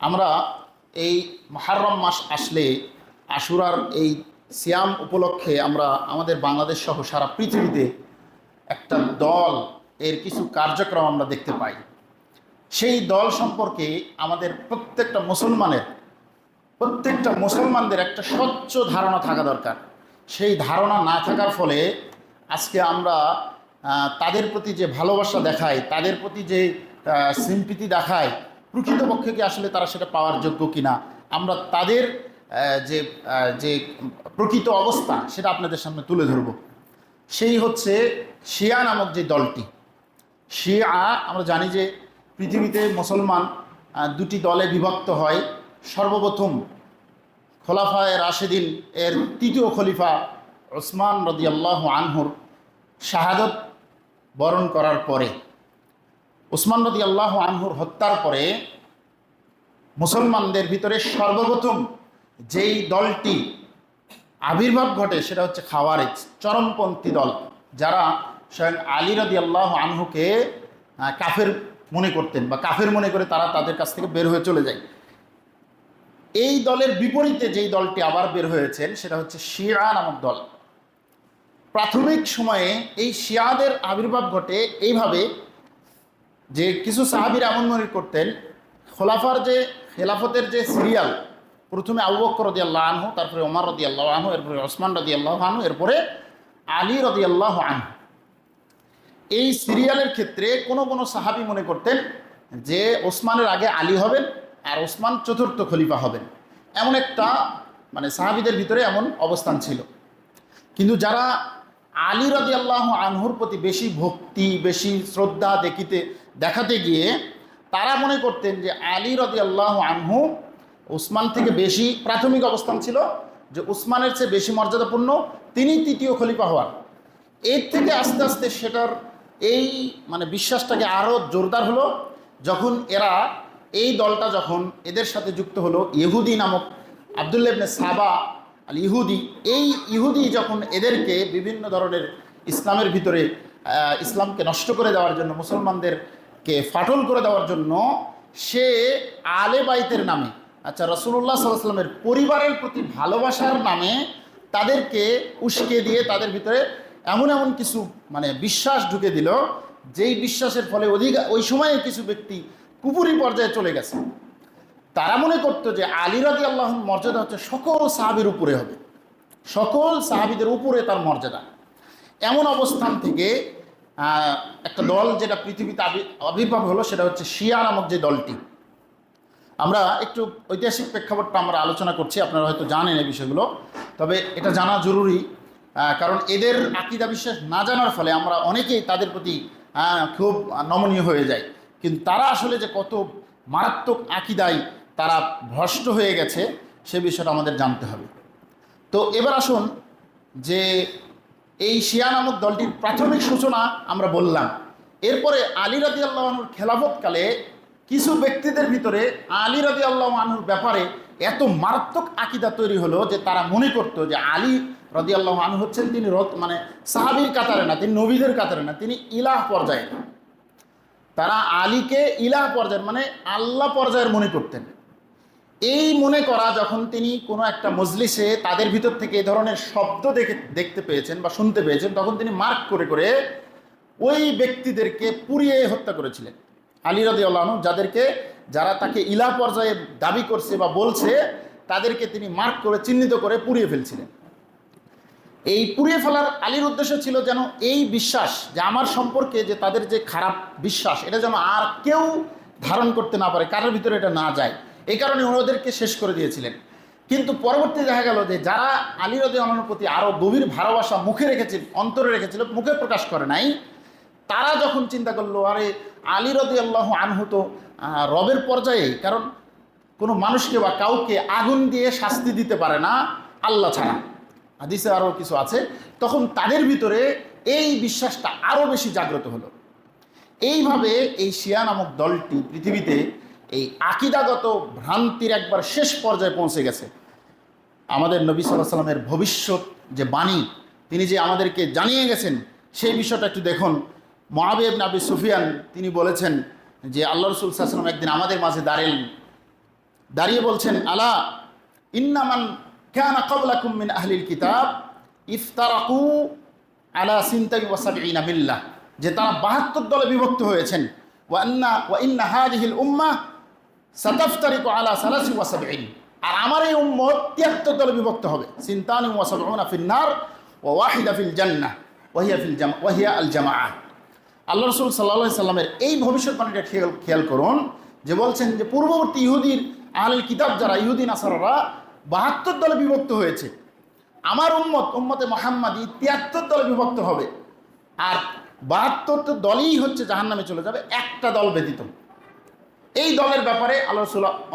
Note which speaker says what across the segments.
Speaker 1: আমরা এই মহারম মাস আসলে আশুরার এই সিয়াম উপলক্ষে আমরা আমাদের বাংলাদেশ সহ সারা পৃথিবীতে একটা দল এর কিছু কার্যক্রম আমরা দেখতে পাই। সেই দল সম্পর্কে আমাদের প্রত্যেকটা মুসলমানের, প্রত্যেকটা মুসলমানদের একটা স্বচ্ছ ধারণা থাকা দরকার। সেই ধারণা না থাকার ফলে আজকে আমরা তাদের প্রতি যে ভালোবাসা দেখাই তাদের প্রতি যে সিম্পিতি দেখায় প্রকৃতপক্ষে কি আসলে তারা সেটা পাওয়ার যোগ্য কিনা, আমরা তাদের যে যে প্রকৃত অবস্থা সেটা আপনাদের সামনে তুলে ধরব। সেই হচ্ছে শিয়া নামক যে দলটি। শিয়া, আমরা জানি যে পৃথিবীতে মুসলমান দুটি দলে বিভক্ত হয়। সর্বপ্রথম খোলাফায় রাশেদিন, এর তৃতীয় খলিফা ওসমান রদিয়াল্লাহ আনহুর শাহাদত বরণ করার পরে। ওসমান আল্লাহ আনহুর হত্যার পরে মুসলমানদের ভিতরে সর্বপ্রথম যেই দলটি আবির্ভাব ঘটে সেটা হচ্ছে খাওয়ারেজ, চরমপন্থী দল, যারা স্বয়ং আলী রদি আল্লাহ আনহুকে কাফের মনে করতেন বা কাফের মনে করে তারা তাদের কাছ থেকে বের হয়ে চলে যায়। এই দলের বিপরীতে যেই দলটি আবার বের হয়েছেন সেটা হচ্ছে শিয়া নামক দল। প্রাথমিক সময়ে এই শিয়াদের আবির্ভাব ঘটে এইভাবে যে কিছু সাহাবির এমন মনে করতেন, খোলাফার যে খেলাফতের যে সিরিয়াল প্রথমে আবু বকর রদি আল্লাহ আনহু, তারপরে ওমর রদি আল্লাহ আনহু, এরপরে ওসমান রদি আল্লাহ আনহু, এরপরে আলী রদি আল্লাহ আনহু। এই সিরিয়ালের ক্ষেত্রে কোনো কোনো সাহাবি মনে করতেন যে ওসমানের আগে আলী হবেন আর ওসমান চতুর্থ খলিফা হবেন। এমন একটা মানে সাহাবিদের ভিতরে এমন অবস্থান ছিল। কিন্তু যারা আলী রদি আল্লাহ আনহুর প্রতি বেশি ভক্তি, বেশি শ্রদ্ধা দেখিতে দেখাতে গিয়ে তারা মনে করতেন যে আলী রদি আল্লাহ আনহু উসমান থেকে বেশি প্রাথমিক অবস্থান ছিল, যে উসমানের চেয়ে বেশি মর্যাদাপূর্ণ, তিনি তৃতীয় খলিফা হওয়ার। এর থেকে আস্তে আস্তে সেটার এই মানে বিশ্বাসটাকে আরও জোরদার হলো, যখন এরা এই দলটা যখন এদের সাথে যুক্ত হলো, ইহুদি নামক আবদুল্লাহ ইবনে সাবা আল ইহুদি এই ইহুদি যখন এদেরকে বিভিন্ন ধরনের ইসলামের ভিতরে ইসলামকে নষ্ট করে দেওয়ার জন্য মুসলমানদেরকে ফাটল করে দেওয়ার জন্য সে আলে বাইতের নামে আচ্ছা রসুল্লাহ সাল্লামের পরিবারের প্রতি ভালোবাসার নামে তাদেরকে উস্কে দিয়ে তাদের ভিতরে এমন এমন কিছু মানে বিশ্বাস ঢুকে দিল, যেই বিশ্বাসের ফলে অধিক, ওই সময়ে কিছু ব্যক্তি কুপুরি পর্যায়ে চলে গেছে। তারা মনে করতো যে আলী রাজি আল্লাহর মর্যাদা হচ্ছে সকল সাহাবির উপরে হবে। সকল সাহাবিদের উপরে তার মর্যাদা। এমন অবস্থান থেকে একটা দল যেটা পৃথিবীতে আবি- আবির্ভাব হলো সেটা হচ্ছে শিয়া নামক যে দলটি। আমরা একটু ঐতিহাসিক প্রেক্ষাপটটা আমরা আলোচনা করছি, আপনারা হয়তো জানেন এই বিষয়গুলো। তবে এটা জানা জরুরি কারণ এদের আকিদা বিশ্বাস না জানার ফলে আমরা অনেকেই তাদের প্রতি খুব নমনীয় হয়ে যাই। কিন্তু তারা আসলে যে কত মারাত্মক আকিদায় তারা ভ্রষ্ট হয়ে গেছে, সে বিষয়টা আমাদের জানতে হবে। তো এবার আসুন যে এই শিয়া নামক দলটির প্রাথমিক সূচনা আমরা বললাম। এরপরে আলী রাজি আল্লাহনুর খেলাফতকালে কিছু ব্যক্তিদের ভিতরে আলী রাজি আল্লাহ আনহুর ব্যাপারে এত মারাত্মক আকিদা তৈরি হলো যে তারা মনে করতো যে আলী রদি আল্লাহ আনহু হচ্ছেন তিনি রত মানে সাহাবির কাতারে না, তিনি নবীদের কাতারে না, তিনি ইলাহ পর্যায়ে তারা আলীকে ইলাহ পর্যায়ের মানে আল্লাহ পর্যায়ের মনে করতেন। এই মনে করা যখন তিনি কোনো একটা মজলিসে তাদের ভিতর থেকে এ ধরনের শব্দ দেখে, দেখতে পেয়েছেন বা শুনতে পেয়েছেন, তখন তিনি মার্ক করে করে ওই ব্যক্তিদেরকে পুড়িয়ে হত্যা করেছিলেন। আলী আল্লাহন যাদেরকে, যারা তাকে ইলা পর্যায়ে দাবি করছে বা বলছে, তাদেরকে তিনি মার্ক করে, চিহ্নিত করে পুড়িয়ে ফেলছিলেন। এই পুড়িয়ে ফেলার আলীর উদ্দেশ্য ছিল যেন এই বিশ্বাস, যে আমার সম্পর্কে যে তাদের যে খারাপ বিশ্বাস, এটা যেন আর কেউ ধারণ করতে না পারে, কারোর ভিতরে এটা না যায়। এই কারণে উনি ওদেরকে শেষ করে দিয়েছিলেন। কিন্তু পরবর্তী দেখা গেল যে যারা আলী রদি আলমের প্রতি আরও গভীর ভালোবাসা মুখে রেখেছিল, অন্তরে রেখেছিল, মুখে প্রকাশ করে নাই, তারা যখন চিন্তা করল, আরে, আলী রদি আল্লাহ আনহু তো রবের পর্যায়ে, কারণ কোনো মানুষকে বা কাউকে আগুন দিয়ে শাস্তি দিতে পারে না, আল্লাহ ছাড়া। হাদিসে আরও কিছু আছে। তখন তাদের ভিতরে এই বিশ্বাসটা আরও বেশি জাগ্রত হলো। এইভাবে এই শিয়া নামক দলটি পৃথিবীতে এই আকিদাগত ভ্রান্তির একবার শেষ পর্যায়ে পৌঁছে গেছে। আমাদের নবী সাল্লাহ সাল্লামের ভবিষ্যৎ যে বাণী, তিনি যে আমাদেরকে জানিয়ে গেছেন, সেই বিষয়টা একটু দেখুন। মহাবিব নাবি সুফিয়ান, তিনি বলেছেন যে আল্লাহ রসুল সাল্লাম একদিন আমাদের মাঝে দাঁড়ালেন দাঁড়িয়ে বলছেন, আলা ইন্নামান কানা ক্বাবলাকুম মিন আহলিল কিতাব ইফতারাকু আলা সিনতাই ওয়াসাবঈনা মিল্লাহ। যে তারা বাহাত্তর দলে বিভক্ত হয়েছেন। ওয়া আন্না, ওয়া ইন্না হাদিহিল উম্মাহ সাতাফতারিকু আলা সালাসি আর আমার এই উম্মত তিয়াত্তর দলে বিভক্ত হবে। সিনতানি ওয়াসাবউনা ফিন নার ওয়া ওয়াহিদা ফিল জান্নাহ। ওয়াহিয়া ফিল জামা ওয়াহিয়া আল জামাআহ আল্লাহ রসুল সাল্লাহ সাল্লামের এই ভবিষ্যৎবাণীটা খেয়াল খেয়াল করুন যে বলছেন যে পূর্ববর্তী ইহুদির আহলের কিতাব যারা ইহুদি নাসাররা বাহাত্তর দলে বিভক্ত হয়েছে। আমার উম্মত, উম্মতে মোহাম্মদী তিয়াত্তর দলে বিভক্ত হবে। আর বাহাত্তর দলই হচ্ছে জাহান্নামে চলে যাবে, একটা দল ব্যতীত। এই দলের ব্যাপারে আল্লাহ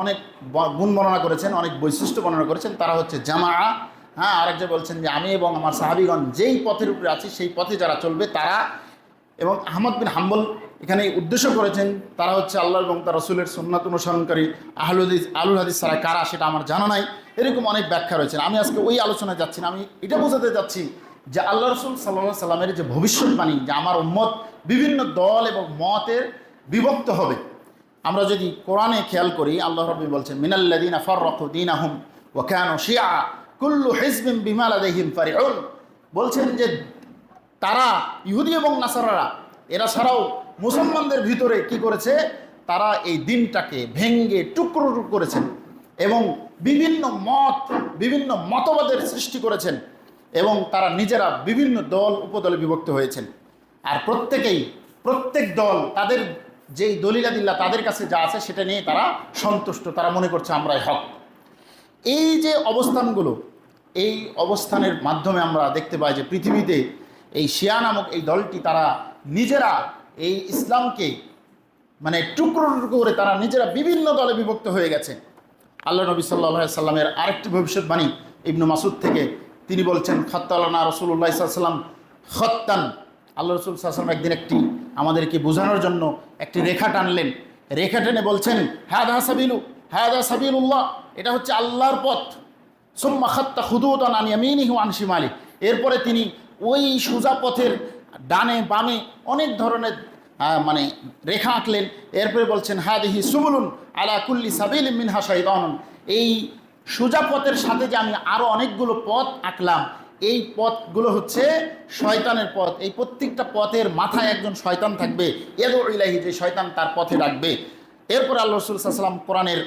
Speaker 1: অনেক গুণ বর্ণনা করেছেন, অনেক বৈশিষ্ট্য বর্ণনা করেছেন। তারা হচ্ছে জামা হ্যাঁ আরেকজন বলছেন যে, আমি এবং আমার সাহাবিগণ যেই পথের উপরে আছি, সেই পথে যারা চলবে, তারা এবং আহমদ বিন হাম্বল এখানে উদ্দেশ্য করেছেন, তারা হচ্ছে আল্লাহ এবং তার রসুলের সুন্নাত অনুসরণকারী আহলুল হাদিস আলুল হাদিস সারা কারা, সেটা আমার জানা নাই। এরকম অনেক ব্যাখ্যা রয়েছে আমি আজকে ওই আলোচনায় যাচ্ছি না, আমি এটা বোঝাতে যাচ্ছি যে আল্লাহ রসুল সাল্লাহ সাল্লামের যে ভবিষ্যৎবাণী, যে আমার উম্মত বিভিন্ন দল এবং মতের বিভক্ত হবে। আমরা যদি কোরআনে খেয়াল করি, আল্লাহ রবি বলছেন মিনাল্লাদিন ফররকু দিন আহম ও কেন শিয়া, কুল্লু হিজবিম বিমাল ফারিউল বলছেন যে তারা ইহুদি এবং নাসারারা, এরা ছাড়াও মুসলমানদের ভিতরে কি করেছে? তারা এই দিনটাকে ভেঙ্গে টুকরো টুকরো করেছেন এবং বিভিন্ন মত, বিভিন্ন মতবাদের সৃষ্টি করেছেন এবং তারা নিজেরা বিভিন্ন দল, উপদলে বিভক্ত হয়েছেন। আর প্রত্যেকেই, প্রত্যেক দল তাদের যেই দলিলাদিল্লা তাদের কাছে যা আছে সেটা নিয়ে তারা সন্তুষ্ট, তারা মনে করছে আমরাই হক। এই যে অবস্থানগুলো, এই অবস্থানের মাধ্যমে আমরা দেখতে পাই যে পৃথিবীতে এই শিয়া নামক এই দলটি তারা নিজেরা এই ইসলামকে মানে টুকরো টুকরো করে তারা নিজেরা বিভিন্ন দলে বিভক্ত হয়ে গেছে। আল্লাহ নবী সাল্লাহ সাল্লামের আরেকটি ভবিষ্যৎবাণী ইবনু মাসুদ থেকে তিনি বলছেন খত্তাল্লাহ রসুল্লাহ সাল্লাম খত্তান। আল্লাহ রসুল সাল্লাম একদিন একটি আমাদেরকে বোঝানোর জন্য একটি রেখা টানলেন। রেখা টেনে বলছেন হ্যাঁ সাবিলু হ্যাঁ দা সাবিলুল্লাহ। এটা হচ্ছে আল্লাহর পথ। সুম্মা খাত্তা খুদুতান আন ইয়ামিনিহি ওয়া আন শিমালি। এরপরে তিনি ওই সোজা পথের ডানে বামে অনেক ধরনের মানে রেখা আঁকলেন। এরপরে বলছেন, হাদিহি সুবুলুন আলা কুল্লি সাবিল মিনহা শৈতানুন এই সোজা পথের সাথে যে আমি আরও অনেকগুলো পথ আঁকলাম এই পথগুলো হচ্ছে শয়তানের পথ। এই প্রত্যেকটা পথের মাথায় একজন শয়তান থাকবে। এদো ইলাহি যে শয়তান তার পথে রাখবে। এরপর আল্লাহ রসুল সাল্লাম কোরআনের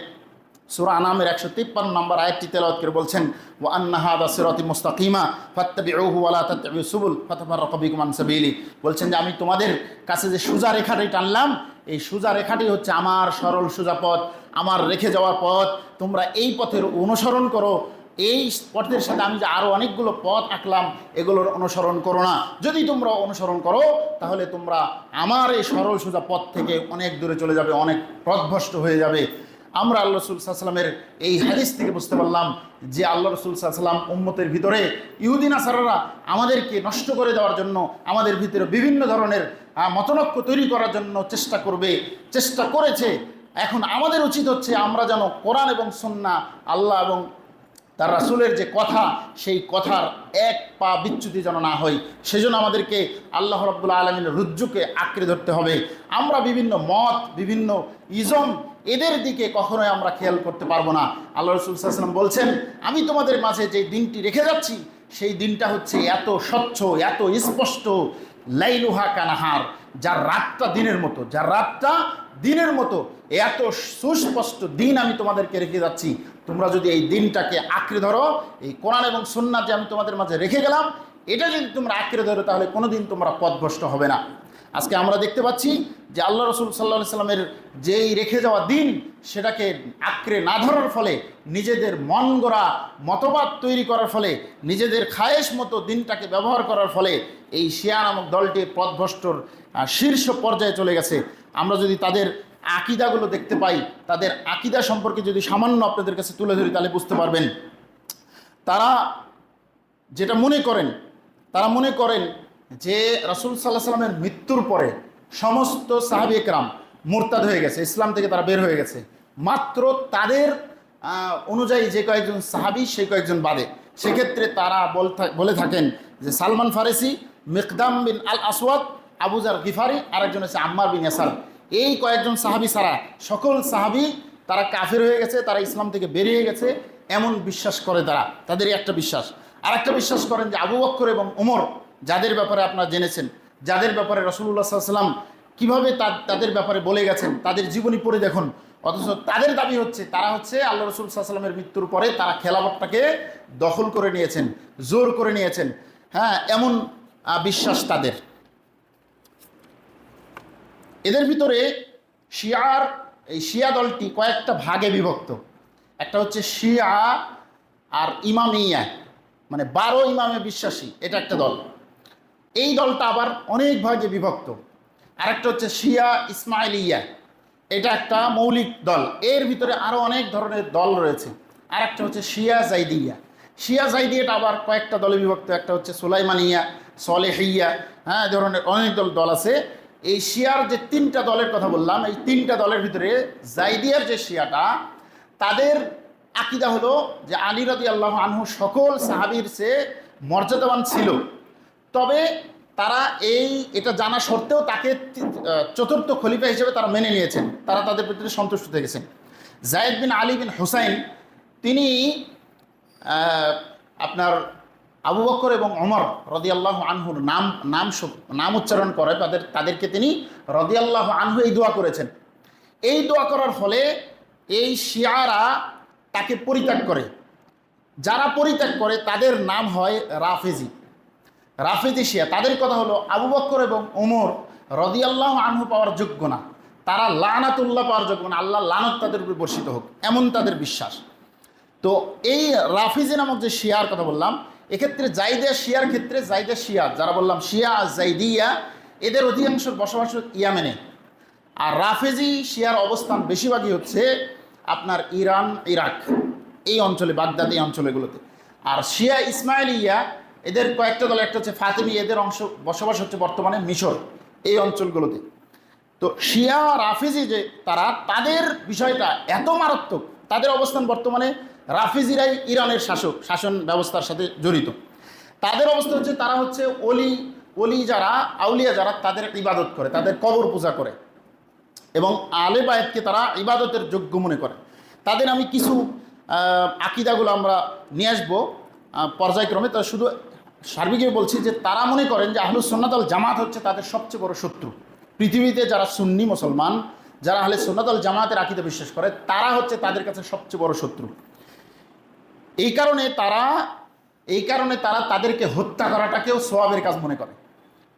Speaker 1: সুরা আনামের একশো তিপ্পান্ন নম্বর আয়াতটি তেলাওয়াত বলছেন ও আন্না হাদা সিরাতি মুস্তাকিমা ফাত্তাবিউহু ওয়ালা তাত্তাবিউ সুবুল ফাতাফাররাকু বিকুম আন সাবিলি। বলছেন যে, আমি তোমাদের কাছে যে সোজা রেখাটি টানলাম, এই সোজা রেখাটি হচ্ছে আমার সরল সোজা পথ, আমার রেখে যাওয়ার পথ। তোমরা এই পথের অনুসরণ করো এই পথের সাথে আমি যে আরও অনেকগুলো পথ আঁকলাম, এগুলোর অনুসরণ করো না। যদি তোমরা অনুসরণ করো, তাহলে তোমরা আমার এই সরল সোজা পথ থেকে অনেক দূরে চলে যাবে, অনেক পথভ্রষ্ট হয়ে যাবে। আমরা আল্লাহ রসুল সাল্লামের এই হাদিস থেকে বুঝতে পারলাম যে আল্লাহ রসুল সাল্লাম উম্মতের ভিতরে ইহুদিন আসারারা আমাদেরকে নষ্ট করে দেওয়ার জন্য, আমাদের ভিতরে বিভিন্ন ধরনের মতনৈক্য তৈরি করার জন্য চেষ্টা করবে, চেষ্টা করেছে। এখন আমাদের উচিত হচ্ছে আমরা যেন কোরআন এবং সন্না আল্লাহ এবং তার রাসুলের যে কথা, সেই কথার এক পা বিচ্যুতি যেন না হয়, সেজন্য আমাদেরকে আল্লাহ রব্বুল্লা আলমিনের রুজ্জুকে আঁকড়ে ধরতে হবে। আমরা বিভিন্ন মত, বিভিন্ন ইজম, এদের দিকে কখনোই আমরা খেয়াল করতে পারব না। আল্লাহ রসুল সাল্লাম বলছেন, আমি তোমাদের মাঝে যে দিনটি রেখে যাচ্ছি, সেই দিনটা হচ্ছে এত স্বচ্ছ, এত স্পষ্ট। লাইলুহা কানাহার, যার রাতটা দিনের মতো, যার রাতটা দিনের মতো, এত সুস্পষ্ট দিন আমি তোমাদেরকে রেখে যাচ্ছি। তোমরা যদি এই দিনটাকে আঁকড়ে ধরো, এই কোরআন এবং সুন্নাত যে আমি তোমাদের মাঝে রেখে গেলাম, এটা যদি তোমরা আঁকড়ে ধরো, তাহলে কোনো দিন তোমরা পথভ্রষ্ট হবে না। আজকে আমরা দেখতে পাচ্ছি যে আল্লাহ রসুল সাল্লাহ সাল্লামের যেই রেখে যাওয়া দিন, সেটাকে আঁকড়ে না ধরার ফলে, নিজেদের মন গড়া মতবাদ তৈরি করার ফলে, নিজেদের খায়েশ মতো দিনটাকে ব্যবহার করার ফলে, এই শিয়া নামক দলটি পথভ্রষ্টর শীর্ষ পর্যায়ে চলে গেছে। আমরা যদি তাদের আকিদাগুলো দেখতে পাই, তাদের আকিদা সম্পর্কে যদি সামান্য আপনাদের কাছে তুলে ধরি, তাহলে বুঝতে পারবেন। তারা যেটা মনে করেন, তারা মনে করেন যে রাসুল সাল্লাহ সাল্লামের মৃত্যুর পরে সমস্ত সাহাবি একরাম মোরতাদ হয়ে গেছে, ইসলাম থেকে তারা বের হয়ে গেছে। মাত্র তাদের অনুযায়ী যে কয়েকজন সাহাবি, সেই কয়েকজন বাদে। সেক্ষেত্রে তারা বল থাকেন যে সালমান ফারেসি, মিকদাম বিন আল আসওয়াদ আবুজার গিফারি, আরেকজন হচ্ছে আম্মার বিন ইয়াসার। এই কয়েকজন সাহাবি ছাড়া সকল সাহাবি, তারা কাফের হয়ে গেছে, তারা ইসলাম থেকে বেরিয়ে গেছে, এমন বিশ্বাস করে তারা, তাদেরই একটা বিশ্বাস। আর একটা বিশ্বাস করেন যে আবু বক্কর এবং ওমর যাদের ব্যাপারে আপনারা জেনেছেন, যাদের ব্যাপারে রসুল্লাহ সাল্লাম কীভাবে তাদের ব্যাপারে বলে গেছেন, তাদের জীবনী পড়ে দেখুন। অথচ তাদের দাবি হচ্ছে, তারা হচ্ছে আল্লাহ রসুল সাল্লামের মৃত্যুর পরে তারা খেলাফতটাকে দখল করে নিয়েছেন, জোর করে নিয়েছেন। হ্যাঁ এমন বিশ্বাস তাদের। এদের ভিতরে শিয়ার, এই শিয়া দলটি কয়েকটা ভাগে বিভক্ত। একটা হচ্ছে শিয়া আর ইমামিয়া মানে বারো ইমামে বিশ্বাসী, এটা একটা দল। এই দলটা আবার অনেক ভাগে বিভক্ত। আরেকটা হচ্ছে শিয়া ইসমাইলিয়া, এটা একটা মৌলিক দল। এর ভিতরে আরও অনেক ধরনের দল রয়েছে। আরেকটা হচ্ছে শিয়া জাইদিয়া। শিয়া জাইদিয়াটা আবার কয়েকটা দলে বিভক্ত। একটা হচ্ছে সুলাইমানিয়া, সলেহিয়া হ্যাঁ ধরনের অনেক দল দল আছে। এই শিয়ার যে তিনটা দলের কথা বললাম, এই তিনটা দলের ভিতরে জাইদিয়ার যে শিয়াটা, তাদের আকিদা হলো যে আলী রাদি আল্লাহ আনহু সকল সাহাবির সে মর্যাদাবান ছিল। তবে তারা এই, এটা জানা সত্ত্বেও তাকে চতুর্থ খলিফা হিসেবে তারা মেনে নিয়েছেন। তারা তাদের ভিতরে সন্তুষ্ট থেকেছেন জায়েদ বিন আলী বিন হুসাইন, তিনি আপনার আবু বকর এবং অমর রদিয়াল্লাহ আনহুর নাম নাম নাম উচ্চারণ করে, তাদের, তাদেরকে তিনি রদিয়াল্লাহ আনহু এই দোয়া করেছেন। এই দোয়া করার ফলে এই শিয়ারা তাকে পরিত্যাগ করে। যারা পরিত্যাগ করে, তাদের নাম হয় রাফেজি। রাফেজি শিয়া। তাদের কথা হলো আবু বক্কর এবং ওমর রদিয়াল্লাহ আনহু পাওয়ার যোগ্য না। তারা লানাতুল্লাহ পাওয়ার যোগ্য না। আল্লাহ লানত তাদের উপর বর্ষিত হোক। এমন তাদের বিশ্বাস। তো এই রাফিজি নামক যে শিয়ার কথা বললাম এক্ষেত্রে জাইদা শিয়ার ক্ষেত্রে জাইদা শিয়া যারা বললাম শিয়া, জাইদিয়া, এদের অধিকাংশ বসবাস ইয়ামেনে। আর রাফেজি শিয়ার অবস্থান বেশিরভাগই হচ্ছে আপনার ইরান, ইরাক, এই অঞ্চলে, বাগদাদ এই অঞ্চলগুলোতে। আর শিয়া ইসমাইলিয়া, এদের কয়েকটা দল, একটা হচ্ছে ফাতেমি, এদের অংশ বসবাস হচ্ছে বর্তমানে মিশর, এই অঞ্চলগুলোতে। তো শিয়া, রাফেজি যে তারা, তাদের বিষয়টা এত মারাত্মক, তাদের অবস্থান বর্তমানে রাফিজিরাই ইরানের শাসক, শাসন ব্যবস্থার সাথে জড়িত। তাদের অবস্থা হচ্ছে তারা হচ্ছে অলি অলি যারা, আউলিয়া যারা, তাদের ইবাদত করে, তাদের কবর পূজা করে। এবং আলে বায়েতকে তারা ইবাদতের যোগ্য মনে করে। তাদের আমি কিছু আকিদাগুলো আমরা নিয়ে আসব পর্যায়ক্রমে। তো শুধু সার্বিকভাবে বলছি যে তারা মনে করেন যে আহলুস সুন্নাতল জামাত হচ্ছে তাদের সবচেয়ে বড় শত্রু। পৃথিবীতে যারা সুন্নি মুসলমান, যারা আহলে সুন্নাতল জামাতের আকিদা বিশ্বাস করে, তারা হচ্ছে তাদের কাছে সবচেয়ে বড় শত্রু। এই কারণে তারা, এই কারণে তারা তাদেরকে হত্যা করাটাকেও সোয়াবের কাজ মনে করে।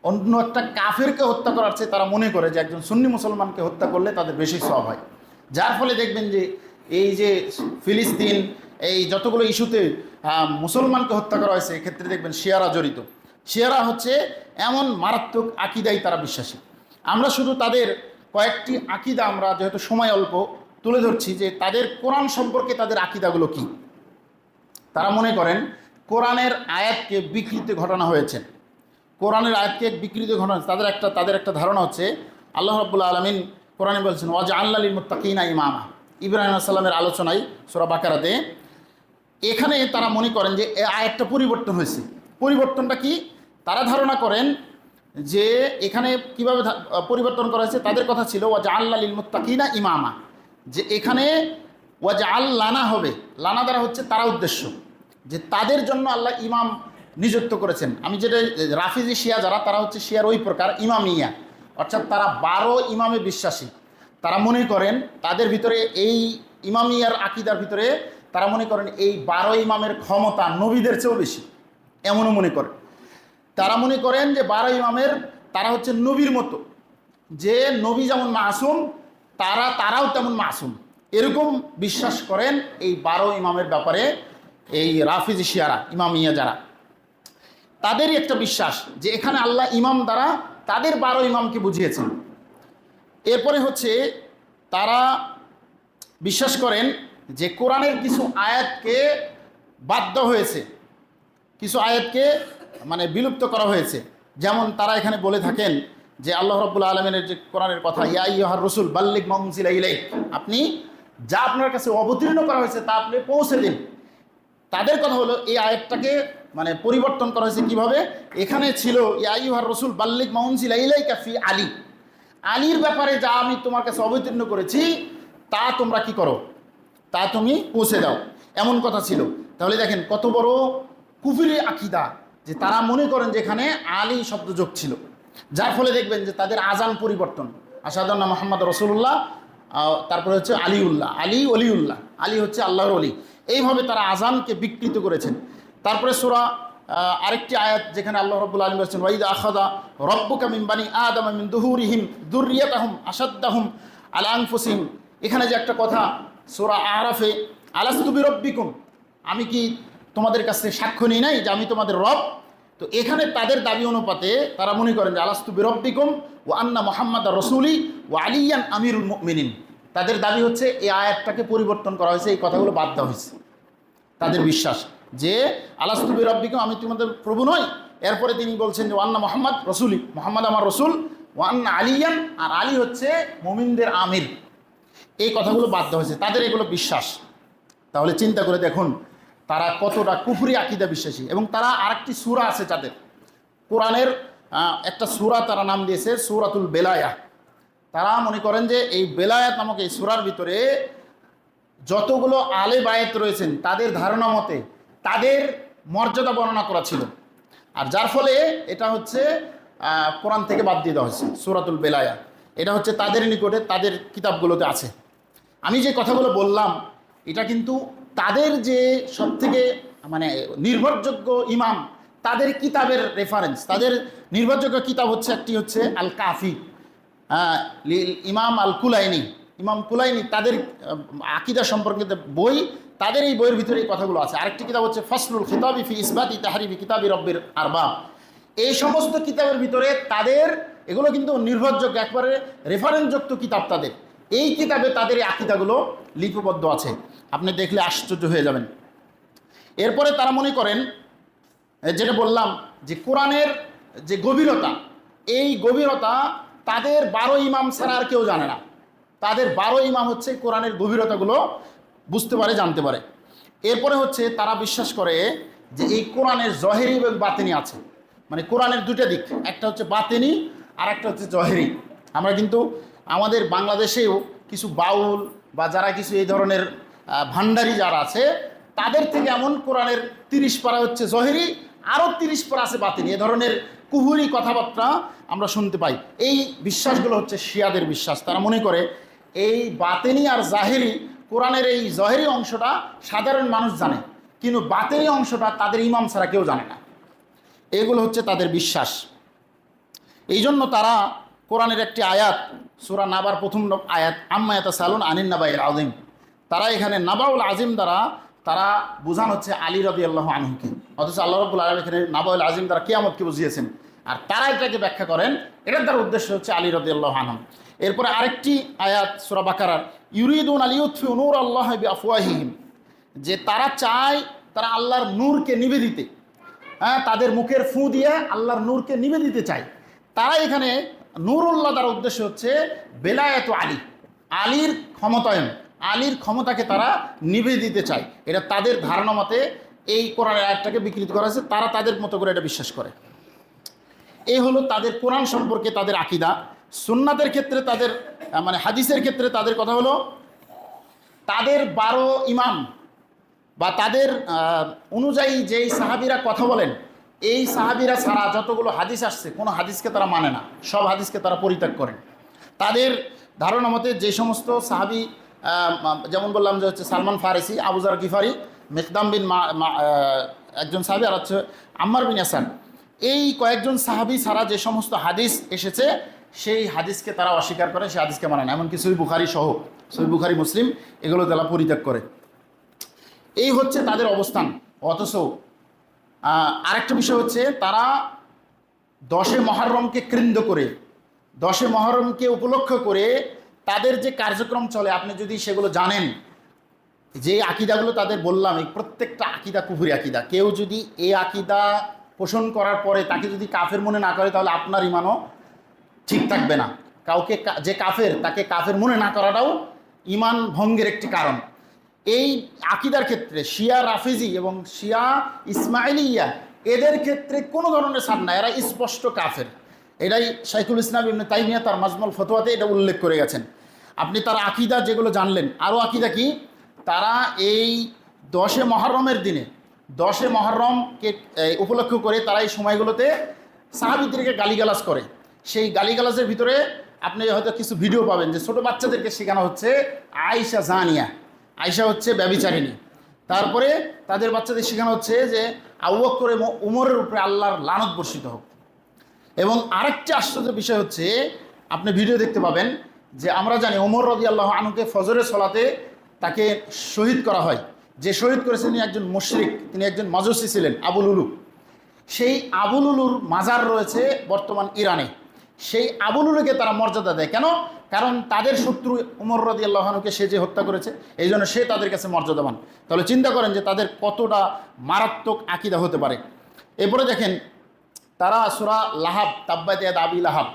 Speaker 1: অন্য একটা কাফেরকে হত্যা করার চেয়ে তারা মনে করে যে একজন সুন্নি মুসলমানকে হত্যা করলে তাদের বেশি সব হয়। যার ফলে দেখবেন যে এই যে ফিলিস্তিন, এই যতগুলো ইস্যুতে মুসলমানকে হত্যা করা হয়েছে, এক্ষেত্রে দেখবেন শিয়ারা জড়িত। শিয়ারা হচ্ছে এমন মারাত্মক আকিদাই তারা বিশ্বাসী। আমরা শুধু তাদের কয়েকটি আকিদা আমরা যেহেতু সময় অল্প তুলে ধরছি যে তাদের কোরআন সম্পর্কে তাদের আকিদাগুলো কী? তারা মনে করেন কোরআনের আয়াতকে বিকৃতি ঘটনা হয়েছে। কোরআনের আয়াতকে বিকৃতি ঘটনা, তাদের একটা তাদের একটা ধারণা হচ্ছে আল্লাহ রাব্বুল আলমিন কোরআনে বলছেন ওয়াজ আল্লাহ মুত্তাকিনা ইমামা। ইব্রাহিম সাল্লামের আলোচনায় সোরা বাকারাতে এখানে তারা মনে করেন যে আয়াতটা পরিবর্তন হয়েছে। পরিবর্তনটা কি? তারা ধারণা করেন যে এখানে কীভাবে পরিবর্তন করা হয়েছে, তাদের কথা ছিল ওয়াজ আল্লাহ মুত্তাকিনা ইমামা। যে এখানে ওয়াজ আল লানা হবে। লানা দ্বারা হচ্ছে তারা উদ্দেশ্য। যে তাদের জন্য আল্লাহ ইমাম নিযুক্ত করেছেন। আমি যেটা, রাফিজি শিয়া যারা, তারা হচ্ছে শিয়ার ওই প্রকার ইমামিয়া। অর্থাৎ তারা বারো ইমামে বিশ্বাসী। তারা মনে করেন তাদের ভিতরে এই ইমামিয়ার আকিদার ভিতরে তারা মনে করেন এই বারো ইমামের ক্ষমতা নবীদের চেয়েও বেশি। এমনও মনে করেন। তারা মনে করেন যে বারো ইমামের তারা হচ্ছে নবীর মতো। যে নবী যেমন মাসুম, তারা, তারাও তেমন মাসুম। এরকম বিশ্বাস করেন এই বারো ইমামের ব্যাপারে এই রাফিজ শিয়ারা, ইমামিয়া যারা। তাদেরই একটা বিশ্বাস যে এখানে আল্লাহ ইমাম দ্বারা তাদের বারো ইমামকে বুঝিয়েছেন। এরপরে হচ্ছে তারা বিশ্বাস করেন যে কোরআনের কিছু আয়াতকে বাধ্য হয়েছে। কিছু আয়াতকে মানে বিলুপ্ত করা হয়েছে। যেমন তারা এখানে বলে থাকেন যে আল্লাহ রব্বুল আলমিনের যে কোরআনের কথা, ইয়া ইহার রসুল বাল্লিক মাহমুসিলা আপনি যা আপনার কাছে অবতীর্ণ করা হয়েছে তা আপনি পৌঁছে দিন। তাদের কথা হলো, এই আয়াতটাকে মানে পরিবর্তন করা হয়েছে কীভাবে? এখানে ছিল, ইয়া ইহার রসুল বাল্লিক মাহমুসিলা ইলাই কাফি আলী। আলীর ব্যাপারে যা আমি তোমার কাছে অবতীর্ণ করেছি, তা তোমরা কি করো? তা তুমি পৌঁছে দাও। এমন কথা ছিল। তাহলে দেখেন, কত বড় কুফিরি আকিদা যে তারা মনে করেন যে এখানে আলী শব্দ যোগ ছিল। যার ফলে দেখবেন যে তাদের আজান পরিবর্তন। আসাদুল্লাহ মোহাম্মদ রসুল্লাহ তারপরে হচ্ছে আলিউল্লাহ, আলী অলিউল্লাহ, আলী হচ্ছে আল্লাহর অলি। এইভাবে তারা আজানকে বিকৃত করেছেন। তারপরে সোরা আরেকটি আয়াত যেখানে আল্লাহ রব্বুল আলম বলছেন ওয়াইদ আখাদা রব্বুকা মিন বানি আদম মিন দুহুরিহিম দুর্রিয়াতাহুম আসাদ্দাহুম আলা আনফুসিহিম। এখানে যে একটা কথা, সোরা আরাফে আলাস্তুবি রব্বিকুম আমি কি তোমাদের কাছে সাক্ষ্য নিই নাই যে আমি তোমাদের রব? তো এখানে তাদের দাবি অনুপাতে তারা মনে করেন যে আলাস্তুবি রব্বিকুম ও আন্না মোহাম্মদ রসুলি ও আলিয়ান আমিরুল মিনিন তাদের দাবি হচ্ছে এই আয়াতটাকে পরিবর্তন করা হয়েছে, এই কথাগুলো বাদ দেওয়া হয়েছে। তাদের বিশ্বাস যে আলাস্তুবি রব্বিকুম আমি তোমাদের প্রভু নই। এরপরে তিনি বলছেন যে ওয়ান্না মোহাম্মদ রসুলি, মোহাম্মদ আমার রসুল ওয়ান্না আলিয়ান, আর আলী হচ্ছে মোমিনদের আমির। এই কথাগুলো বাদ দেওয়া হয়েছে। তাদের এগুলো বিশ্বাস। তাহলে চিন্তা করে দেখুন, তারা কতটা কুফরি আকিদা বিশ্বাসী, এবং তারা আরেকটি সুরা আছে তাদের কোরআনের একটা সুরা তারা নাম দিয়েছে সুরাতুল বেলায়া। তারা মনে করেন যে এই বেলায়াত নামক এই সুরার ভিতরে যতগুলো আলে বায়েত রয়েছেন, তাদের ধারণা মতে তাদের মর্যাদা বর্ণনা করা ছিল। আর যার ফলে এটা হচ্ছে কোরআন থেকে বাদ দিয়ে দেওয়া হয়েছে, সুরাতুল বেলায়া। এটা হচ্ছে তাদের নিকটে, তাদের কিতাবগুলোতে আছে। আমি যে কথাগুলো বললাম, এটা কিন্তু তাদের যে সবথেকে মানে নির্ভরযোগ্য ইমাম তাদের কিতাবের রেফারেন্স তাদের নির্ভরযোগ্য কিতাব হচ্ছে একটি হচ্ছে আল কাফি হ্যাঁ, ইমাম আল কুলাইনি ইমাম কুলাইনি তাদের আকিদা সম্পর্কিত বই তাদের এই বইয়ের ভিতরে এই কথাগুলো আছে। আরেকটি কিতাব হচ্ছে ফসলুল খিতাবি ফি ইসবাতি তাহারিবি কিতাবি রব্বির আরবাব এই সমস্ত কিতাবের ভিতরে তাদের এগুলো কিন্তু নির্ভরযোগ্য একবারে রেফারেন্সযুক্ত কিতাব তাদের। এই কিতাবে তাদের এই আকিদাগুলো লিপিবদ্ধ আছে। আপনি দেখলে আশ্চর্য হয়ে যাবেন। এরপরে তারা মনে করেন যেটা বললাম যে কোরআনের যে গভীরতা, এই গভীরতা তাদের বারো ইমাম ছাড়া আর কেউ জানে না। তাদের বারো ইমাম হচ্ছে কোরআনের গভীরতাগুলো বুঝতে পারে, জানতে পারে। এরপরে হচ্ছে তারা বিশ্বাস করে যে এই কোরআনের জহেরি এবং বাতেনি আছে। মানে কোরআনের দুটো দিক, একটা হচ্ছে বাতেনি আর একটা হচ্ছে জহেরি। আমরা কিন্তু আমাদের বাংলাদেশেও কিছু বাউল বা যারা কিছু এই ধরনের ভান্ডারি যারা আছে, তাদের থেকে এমন কোরআনের তিরিশ পারা হচ্ছে জহেরি আরও তিরিশ পারা আছে বাতিনি এ ধরনের কুহুরি কথাবার্তা আমরা শুনতে পাই। এই বিশ্বাসগুলো হচ্ছে শিয়াদের বিশ্বাস। তারা মনে করে, এই বাতেনি আর জাহেরি কোরআনের এই জহেরি অংশটা সাধারণ মানুষ জানে, কিন্তু বাতেনি অংশটা তাদের ইমাম ছাড়া কেউ জানে না। এগুলো হচ্ছে তাদের বিশ্বাস। এই জন্য তারা কোরআনের একটি আয়াত, সুরা নাবার প্রথম আয়াত আম্মায়াত সালুন আনিন নাবাইল আজিম তারা এখানে নাবাউল আজিম দ্বারা তারা বোঝান হচ্ছে আলী রবি আল্লাহ আনহুকে। অথচ আল্লাহ রবুল আলম এখানে নাবাউল আজিম তারা কেয়ামতকে বুঝিয়েছেন। আর তারা এটাকে ব্যাখ্যা করেন, এটার দ্বারা উদ্দেশ্য হচ্ছে আলী রবি আল্লাহ আনহম এরপরে আরেকটি আয়াত সুরা বাকারার, ইউরিদুন আলী উৎফি নূর আল্লাহ আফওয়াহিম যে তারা চায় তারা আল্লাহর নূরকে নিবে দিতে হ্যাঁ তাদের মুখের ফু দিয়ে আল্লাহর নূরকে নিবে দিতে চায়। তারা এখানে নূরুল্লাহ তার উদ্দেশ্য হচ্ছে বেলায়েত আলী। আলীর ক্ষমতায়ন। আলীর ক্ষমতাকে তারা নিবে দিতে চায়। এটা তাদের ধারণা মতে এই কোরআনের আয়াতটাকে বিকৃত করা হয়েছে, তারা তাদের মতো করে এটা বিশ্বাস করে। এই হলো তাদের কোরআন সম্পর্কে তাদের আকিদা। সুন্নাতের ক্ষেত্রে তাদের মানে হাদিসের ক্ষেত্রে তাদের কথা হলো, তাদের বারো ইমাম বা তাদের অনুযায়ী যেই সাহাবিরা কথা বলেন, এই সাহাবিরা ছাড়া যতগুলো হাদিস আসছে, কোনো হাদিসকে তারা মানে না। সব হাদিসকে তারা পরিত্যাগ করেন। তাদের ধারণা মতে যে সমস্ত সাহাবি যেমন বললাম যে হচ্ছে সালমান ফারেসি আবুজার গিফারি, মেকদাম বিন একজন সাহাবি আর হচ্ছে আম্মার বিন হাসান এই কয়েকজন সাহাবি ছাড়া যে সমস্ত হাদিস এসেছে, সেই হাদিসকে তারা অস্বীকার করে, সেই হাদিসকে মানে না। এমনকি সই বুখারি সহ সই বুখারি মুসলিম এগুলো তারা পরিত্যাগ করে। এই হচ্ছে তাদের অবস্থান। অথচ আরেকটা বিষয় হচ্ছে তারা দশে মহরমকে কেন্দ্র করে, দশে মহরমকে উপলক্ষ করে তাদের যে কার্যক্রম চলে, আপনি যদি সেগুলো জানেন, যে আকিদাগুলো তাদের বললাম, এই প্রত্যেকটা আকিদা কুহুরি আকিদা। কেউ যদি এই আকিদা পোষণ করার পরে তাকে যদি কাফের মনে না করে, তাহলে আপনার ইমানও ঠিক থাকবে না। কাউকে যে কাফের, তাকে কাফের মনে না করাটাও ইমান ভঙ্গের একটি কারণ। এই আকিদার ক্ষেত্রে শিয়া রাফিজি এবং শিয়া ইসমাইলিয়া, এদের ক্ষেত্রে কোনো ধরনের ছাড় না এরা স্পষ্ট কাফের। এটাই শাইখুল ইসলাম ইবনে তাইমিয়া তার মাজমল ফতোয়াতে এটা উল্লেখ করে গেছেন। আপনি তার আকিদা যেগুলো জানলেন। আরও আকিদা কি? তারা এই দশে মহরমের দিনে, দশে মহরমকে উপলক্ষ করে তারা এই সময়গুলোতে সাহাবিদেরকে গালিগালাজ করে। সেই গালিগালাজের ভিতরে আপনি হয়তো কিছু ভিডিও পাবেন যে ছোটো বাচ্চাদেরকে শেখানো হচ্ছে আয়সা জানিয়া। আয়সা হচ্ছে ব্যবিচারিণী। তারপরে তাদের বাচ্চাদের শেখানো হচ্ছে যে আউ্বক করে উমরের উপরে আল্লাহর লানত বর্ষিত হোক। এবং আরেকটি আশ্চর্য বিষয় হচ্ছে, আপনি ভিডিও দেখতে পাবেন যে আমরা জানি ওমর রদি আল্লাহ আনুকে ফজরের সলাতে তাকে শহীদ করা হয়। যে শহীদ করেছেন তিনি একজন মুশরিক, তিনি একজন মাজসি ছিলেন আবুল উলু সেই আবুল উলুর মাজার রয়েছে বর্তমান ইরানে। সেই আবুল উলুকে তারা মর্যাদা দেয়। কেন? কারণ তাদের শত্রু উমর রদি আল্লাহানুকে সে যে হত্যা করেছে, এই জন্য সে তাদের কাছে মর্যাদাবান। তাহলে চিন্তা করেন যে তাদের কতটা মারাত্মক আকিদা হতে পারে। এরপরে দেখেন, তারা সুরা লাহাব তাব্বাতিয়াদ আবি লাহাব।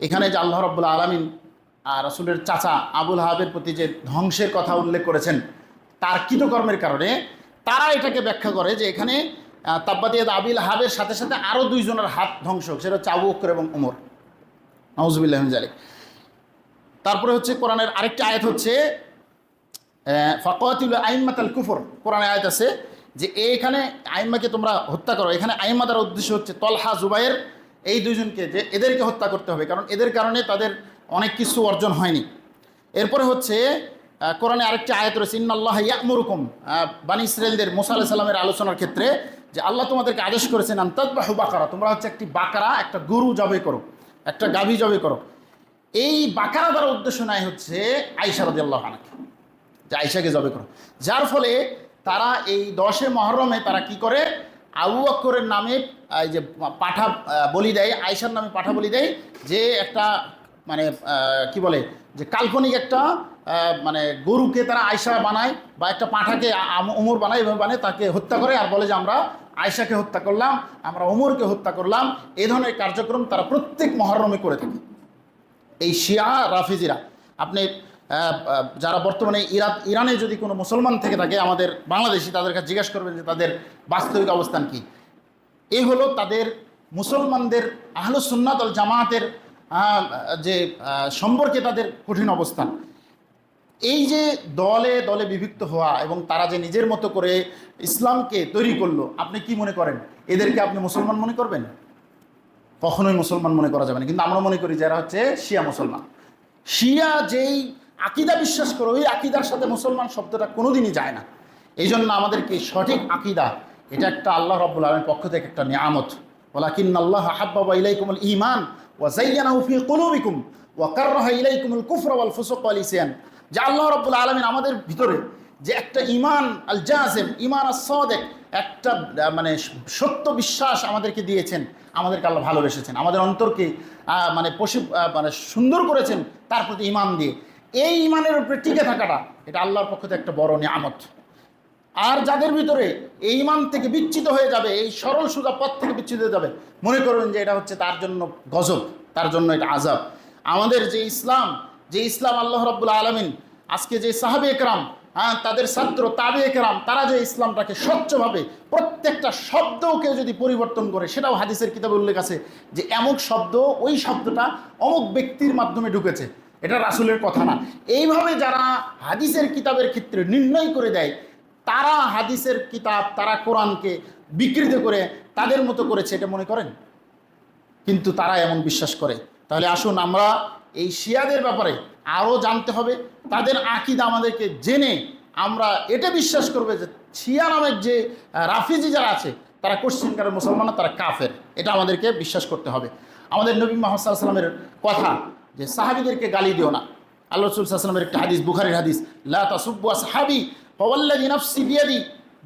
Speaker 1: এখানে যে আল্লাহ রব্বুল আলমিন রসুলের চাচা আবুল হাবের প্রতি যে ধ্বংসের কথা উল্লেখ করেছেন, তার কৃতকর্মের কারণে তারা এটাকে ব্যাখ্যা করে যে এখানে তাব্বাতিয়াদ আবিল হাবের সাথে সাথে আরও দুইজনের হাত ধ্বংস সেটা হচ্ছে আবু বকর এবং উমর। নওয়াজবিল্লাহ জালিক তারপরে হচ্ছে কোরআনের আরেকটা আয়াত হচ্ছে ফকাতুল আইম্মাত আল কুফর। কোরআনে আয়াত আছে যে এইখানে আইম্মাকে তোমরা হত্যা করো। এখানে আইম্মা দ্বারা উদ্দেশ্য হচ্ছে তলহা জুবাইয়ের এই দুইজনকে যে এদেরকে হত্যা করতে হবে, কারণ এদের কারণে তাদের অনেক কিছু অর্জন হয়নি। এরপরে হচ্ছে কোরআনে আরেকটি আয়াত রয়েছে ইন্নাল্লাহ ইয়ামুরুকুম আহ, বানী ইসরায়েলদের মোসা আলাহ সাল্লামের আলোচনার ক্ষেত্রে যে আল্লাহ তোমাদেরকে আদেশ করেছেন আন্তাদবাহু বাকারা তোমরা হচ্ছে একটি বাকারা একটা গরু জবে করো একটা গাভী জবে করো। এই বাকারা দ্বারা উদ্দেশ্য নাই হচ্ছে আইসা রাদি আল্লাহ আনাকে যে আইসাকে জবে করো। যার ফলে তারা এই দশে মহরমে তারা কি করে? আবু আক্করের নামে এই যে পাঠা বলি দেয় আয়সার নামে পাঠা বলি দেয় যে একটা মানে কি বলে যে কাল্পনিক একটা মানে গরুকে তারা আয়সা বানায় বা একটা পাঠাকে উমর বানায় এভাবে বানায় তাকে হত্যা করে আর বলে যে আমরা আয়সাকে হত্যা করলাম আমরা উমরকে হত্যা করলাম। এ ধরনের কার্যক্রম তারা প্রত্যেক মহরমে করে থাকে। এই শিয়া রাফিজিরা আপনি যারা বর্তমানে ইরান ইরানে যদি কোনো মুসলমান থেকে থাকে আমাদের বাংলাদেশি তাদের কাছে জিজ্ঞেস করবেন যে তাদের বাস্তবিক অবস্থান কি। এই হলো তাদের মুসলমানদের আহলুসুন্নাত আহ, যে সম্পর্কে তাদের কঠিন অবস্থান। এই যে দলে দলে বিভক্ত হওয়া এবং তারা যে নিজের মতো করে ইসলামকে তৈরি করল, আপনি কি মনে করেন? এদেরকে আপনি মুসলমান মনে করবেন? কখনোই মুসলমান মনে করা যাবে না। কিন্তু আমরা মনে করি যারা হচ্ছে শিয়া মুসলমান। শিয়া যেই আকিদা বিশ্বাস করে, ওই আকিদার সাথে মুসলমান শব্দটা কোনোদিনই যায় না। এই জন্য আমাদেরকে সঠিক আকিদা, এটা একটা আল্লাহ রব্বুল আলমের পক্ষ থেকে একটা নিয়ামত। ওলাকিন আল্লাহ হাব্বা ইলাইকুমুল ইমান ওয়া জাইয়ানাহু ফি কুলুবিকুম ওয়া কাররাহা ইলাইকুমুল কুফরা ওয়াল যে আল্লাহ রব্বুল আলমিন আমাদের ভিতরে যে একটা ইমান আল জাজেম ইমান আস একটা মানে সত্য বিশ্বাস আমাদেরকে দিয়েছেন, আমাদেরকে আল্লাহ ভালোবেসেছেন, আমাদের অন্তরকে মানে পশু মানে সুন্দর করেছেন, তার প্রতি ইমান দিয়ে। এই ইমানের উপরে টিকে থাকাটা, এটা আল্লাহর পক্ষ থেকে একটা বড় নিয়ামত। আর যাদের ভিতরে এই ইমান থেকে বিচ্ছিত হয়ে যাবে, এই সরল সুজা পথ থেকে বিচ্ছিত হয়ে যাবে, মনে করবেন যে এটা হচ্ছে তার জন্য গজব, তার জন্য এটা আজাব আমাদের যে ইসলাম যে ইসলাম আল্লাহ রব্বুল আলমিন, আজকে যে সাহাবে একরাম হ্যাঁ তাদের ছাত্র, তাবে একরাম, তারা যে ইসলামটাকে স্বচ্ছভাবে প্রত্যেকটা শব্দকে যদি পরিবর্তন করে, সেটাও হাদিসের কিতাবে উল্লেখ আছে যে এমক শব্দ, ওই শব্দটা অমুক ব্যক্তির মাধ্যমে ঢুকেছে। এটা রাসুলের কথা না। এইভাবে যারা হাদিসের কিতাবের ক্ষেত্রে নির্ণয় করে দেয় তারা হাদিসের কিতাব, তারা কোরআনকে বিকৃত করে তাদের মতো করেছে, এটা মনে করেন? কিন্তু তারা এমন বিশ্বাস করে। তাহলে আসুন আমরা এই শিয়াদের ব্যাপারে আরও জানতে হবে। তাদের আকিদা আমাদেরকে জেনে আমরা এটা বিশ্বাস করবে যে শিয়া নামের যে রাফিজি যারা আছে, তারা কোশ্চিনকারের মুসলমান, তারা কাফের। এটা আমাদেরকে বিশ্বাস করতে হবে। আমাদের নবী মোহাম্মদ সাল্লাহ সাল্লামের কথা যে সাহাবিদেরকে গালি দিও না। আল্লাহ রসুল সাল্লামের একটা হাদিস, বুখারির হাদিস, লা তাসুব্বু সাহাবি ফওয়াল্লাযী নাফসি বিয়াদি,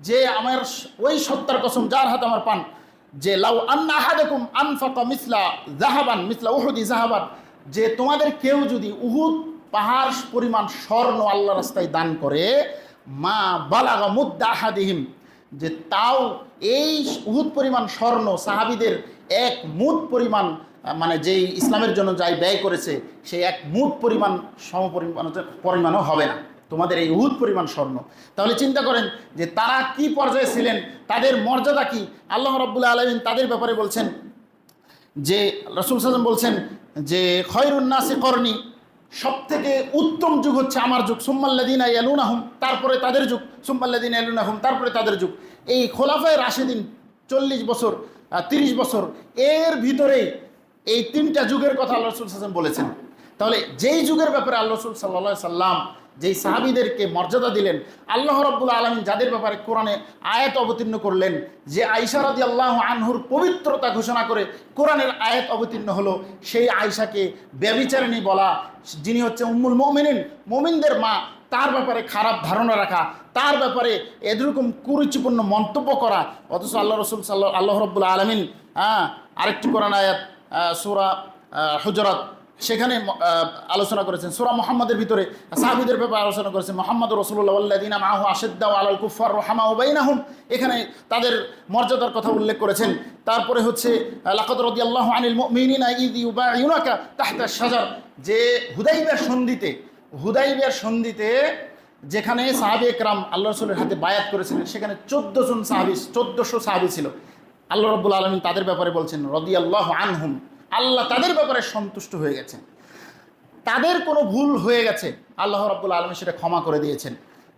Speaker 1: যে আমার ওই সত্তার কসম, যার হাত আমার পান, যে লাউ আন্না আহাদাকুম আনফাকা মিসলা জাহাবান মিসলা উহুদি জাহাবান যে তোমাদের কেউ যদি উহুদ পাহাড় পরিমাণ স্বর্ণ আল্লাহ রাস্তায় দান করে, মা বালাগা মুদ্দা আহাদিহিম, যে তাও এই উহুদ পরিমাণ স্বর্ণ সাহাবিদের এক মুদ পরিমাণ মানে যেই ইসলামের জন্য যাই ব্যয় করেছে, সেই এক মুদ পরিমাণ, সম পরিমাণ পরিমাণও হবে না। তোমাদের এই উহুদ পরিমাণ স্বর্ণ। তাহলে চিন্তা করেন যে তারা কি পর্যায়ে ছিলেন, তাদের মর্যাদা কি? আল্লাহ রব্বুল্লা আলমিন তাদের ব্যাপারে বলছেন যে, রসুল সাল্লাম বলছেন যে খয়রুন্নাসে করনি সব থেকে উত্তম যুগ হচ্ছে আমার যুগ। সুম্মাল্লাদিন আহম তারপরে তাদের যুগ। সুম্মাল্লাদিন আহম তারপরে তাদের যুগ। এই খোলাফায় রাশেদিন চল্লিশ বছর তিরিশ বছর, এর ভিতরেই এই তিনটা যুগের কথা আল্লাহ রসুল হাসান বলেছেন। তাহলে যেই যুগের ব্যাপারে আল্লাহ রসুল সাল্লা সাল্লাম যেই সাহাবিদেরকে মর্যাদা দিলেন, আল্লাহ রব্বুল আলমিন যাদের ব্যাপারে কোরআনে আয়াত অবতীর্ণ করলেন, যে আইসারাদি আল্লাহ আনহুর পবিত্রতা ঘোষণা করে কোরআনের আয়াত অবতীর্ণ হলো, সেই আয়সাকে ব্যবিচারিণী বলা, যিনি হচ্ছে উম্মুল মমিনিন, মমিনদের মা, তার ব্যাপারে খারাপ ধারণা রাখা, তার ব্যাপারে এরকম কুরুচিপূর্ণ মন্তব্য করা, অথচ আল্লাহ রসুল সাল্লাহ আল্লাহ রব্বুল আলমিন হ্যাঁ আরেকটি কোরআন আয়াত সুরা হুজরাত সেখানে আলোচনা করেছেন। সুরা মোহাম্মদের ভিতরে সাহাবিদের ব্যাপারে আলোচনা করেছেন। মোহাম্মদ রসুল্লাহ মাহু আশেদ্দা আলাল কুফার রহামা ওবাইনাহুম এখানে তাদের মর্যাদার কথা উল্লেখ করেছেন। তারপরে হচ্ছে লাকত রদি আল্লাহ আনিল মিনা ঈদ ইউনাকা তাহতা সাজার যে হুদাইবের সন্ধিতে হুদাইবের সন্ধিতে যেখানে সাহাবি একরাম আল্লাহ রসুলের হাতে বায়াত করেছিলেন, সেখানে চোদ্দ জন সাহাবি, চোদ্দোশো সাহাবি ছিল। আল্লাহ রব্বুল আলমিন তাদের ব্যাপারে বলছেন রদি আল্লাহ আনহুম। আল্লাহ তাদের ব্যাপারে সন্তুষ্ট হয়ে গেছেন। তাদের কোনো ভুল হয়ে গেছে, আল্লাহ রব্বুল আলমী সেটা ক্ষমা করে দিয়েছেন।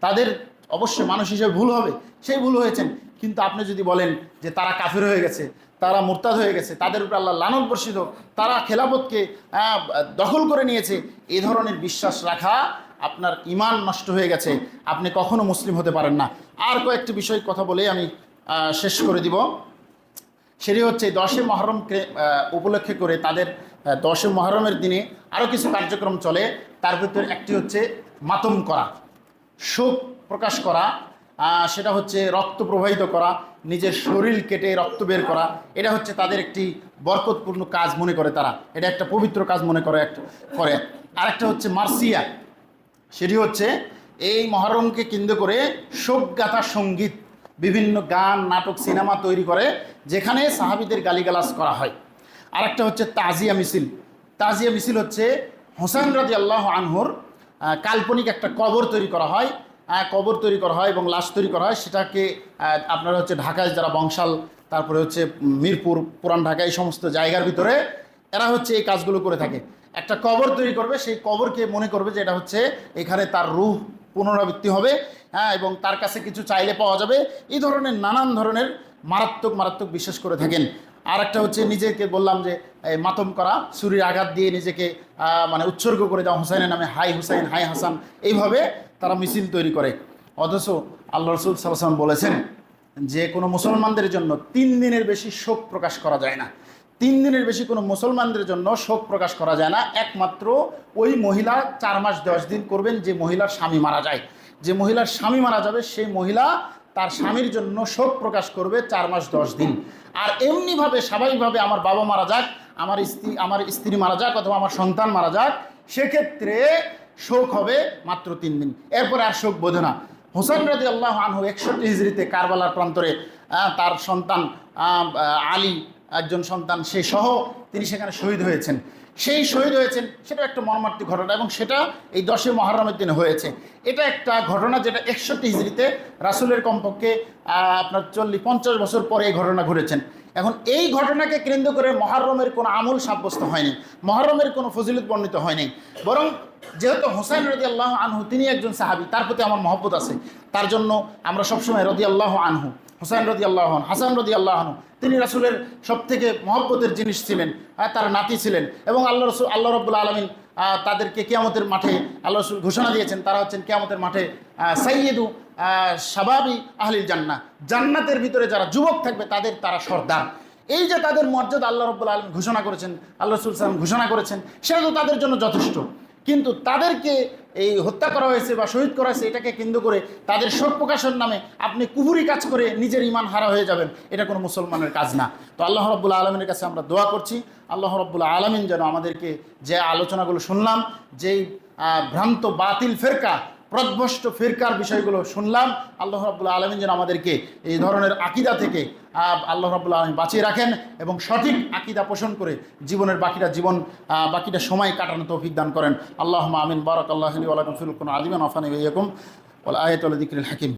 Speaker 1: তাদের অবশ্যই মানুষ হিসেবে ভুল হবে, সেই ভুল হয়েছেন। কিন্তু আপনি যদি বলেন যে তারা কাফের হয়ে গেছে, তারা মোরতাদ হয়ে গেছে, তাদের উপরে আল্লাহ লানত বর্ষিত, তারা খেলাফতকে দখল করে নিয়েছে, এ ধরনের বিশ্বাস রাখা আপনার ইমান নষ্ট হয়ে গেছে, আপনি কখনো মুসলিম হতে পারেন না। আর কয়েকটি বিষয় কথা বলে আমি শেষ করে দিব। সেটি হচ্ছে দশে মহরমকে উপলক্ষে করে তাদের দশে মহরমের দিনে আরও কিছু কার্যক্রম চলে। তার ভিতরে একটি হচ্ছে মাতম করা, শোক প্রকাশ করা সেটা হচ্ছে রক্ত প্রবাহিত করা, নিজের শরীর কেটে রক্ত বের করা। এটা হচ্ছে তাদের একটি বরকতপূর্ণ কাজ মনে করে তারা। এটা একটা পবিত্র কাজ মনে করে একটা করে। আরেকটা হচ্ছে মার্সিয়া। সেটি হচ্ছে এই মহরমকে কেন্দ্র করে শোকগাথা সংগীত বিভিন্ন গান, নাটক, সিনেমা তৈরি করে, যেখানে সাহাবিদের গালিগালাজ করা হয়। আরেকটা হচ্ছে তাজিয়া মিছিল। তাজিয়া মিছিল হচ্ছে হোসেন রাজি আল্লাহ আনহুর কাল্পনিক একটা কবর তৈরি করা হয়। কবর তৈরি করা হয় এবং লাশ তৈরি করা হয়। সেটাকে আপনারা হচ্ছে ঢাকায় যারা বংশাল, তারপরে হচ্ছে মিরপুর, পুরান ঢাকা, এই সমস্ত জায়গার ভিতরে এরা হচ্ছে এই কাজগুলো করে থাকে। একটা কবর তৈরি করবে, সেই কবরকে মনে করবে যে এটা হচ্ছে এখানে তার রুহ পুনরাবৃত্তি হবে হ্যাঁ এবং তার কাছে কিছু চাইলে পাওয়া যাবে। এই ধরনের নানান ধরনের মারাত্মক মারাত্মক বিশ্বাস করে থাকেন। আর একটা হচ্ছে নিজেকে বললাম যে মাতম করা সুরির আঘাত দিয়ে নিজেকে মানে উৎসর্গ করে দেওয়া, হুসাইনের নামে হাই হুসাইন, হাই হাসান, এইভাবে তারা মিছিল তৈরি করে। অথচ আল্লাহ রসুল সাল্লাম বলেছেন যে, কোনো মুসলমানদের জন্য তিন দিনের বেশি শোক প্রকাশ করা যায় না। তিন দিনের বেশি কোনো মুসলমানদের জন্য শোক প্রকাশ করা যায় না। একমাত্র ওই মহিলা চার মাস দশ দিন করবেন যে মহিলার স্বামী মারা যায়। যে মহিলার স্বামী মারা যাবে, সেই মহিলা তার স্বামীর জন্য শোক প্রকাশ করবে চার মাস দশ দিন। আর এমনিভাবে, স্বাভাবিকভাবে আমার বাবা মারা যাক, আমার স্ত্রী আমার স্ত্রী মারা যাক অথবা আমার সন্তান মারা যাক, সেক্ষেত্রে শোক হবে মাত্র তিন দিন। এরপরে আর শোক বোধে না। হোসেন রাজি আল্লাহ আনহু একষট্টি হিজড়িতে কারবালার প্রান্তরে তার সন্তান আলী একজন সন্তান, সে সহ তিনি সেখানে শহীদ হয়েছেন। সেই শহীদ হয়েছেন সেটা একটা মর্মার্থী ঘটনা এবং সেটা এই দশই মহারমের দিনে হয়েছে। এটা একটা ঘটনা যেটা একষট্টি হিজড়িতে রাসুলের কমপক্ষে আপনার চল্লিশ, পঞ্চাশ বছর পরে এই ঘটনা ঘটেছেন। এখন এই ঘটনাকে কেন্দ্র করে মহারমের কোনো আমূল সাব্যস্ত হয়নি, মহারমের কোনো ফজিলত বর্ণিত হয়নি। বরং যেহেতু হোসাইন রদি আল্লাহ আনহু, তিনি একজন সাহাবি, তার প্রতি আমার মহব্বত আছে। তার জন্য আমরা সবসময় রদি আল্লাহ আনহু হোসাইন রদি আল্লাহন হাসান রদি আল্লাহন তিনি রাসুলের সব থেকে মহব্বতের জিনিস ছিলেন তার নাতি ছিলেন এবং আল্লাহ রসুল, আল্লাহ রব্বুল আলমিন তাদেরকে কেয়ামতের মাঠে আল্লাহ রসুল ঘোষণা দিয়েছেন, তারা হচ্ছেন কেয়ামতের মাঠে সাইয়েদু সাবাবি আহলিল জান্না জান্নাতের ভিতরে যারা যুবক থাকবে তাদের তারা সর্দার। এই যে তাদের মর্যাদা আল্লাহ রব্বুল আলম ঘোষণা করেছেন, আল্লাহ রসুল সালাম ঘোষণা করেছেন সেটা তো তাদের জন্য যথেষ্ট। কিন্তু তাদেরকে এই হত্যা করা হয়েছে বা শহীদ করা হয়েছে, এটাকে কেন্দ্র করে তাদের শোক প্রকাশের নামে আপনি কুবুরি কাজ করে নিজের ইমান হারা হয়ে যাবেন। এটা কোনো মুসলমানের কাজ না। তো আল্লাহ রব্বুল্লা আলমিনের কাছে আমরা দোয়া করছি। আল্লাহ রব্বুল্লা আলমিন যেন আমাদেরকে যে আলোচনাগুলো শুনলাম, যেই ভ্রান্ত বাতিল ফেরকা প্রদ্ভষ্ট ফিরকার বিষয়গুলো শুনলাম। আল্লাহ রাবুল্লাহ আলমিন যেন আমাদেরকে এই ধরনের আকিদা থেকে আল্লাহ রাবুল্লাহ আলমিন বাঁচিয়ে রাখেন এবং সঠিক আকিদা পোষণ করে জীবনের বাকিটা জীবন বাকিটা সময় কাটানো তৌফিক দান করেন। আল্লাহ আমিন। বারাক আল্লাহ আলিম আফানি আয়াতুল দিকরিল হাকিম।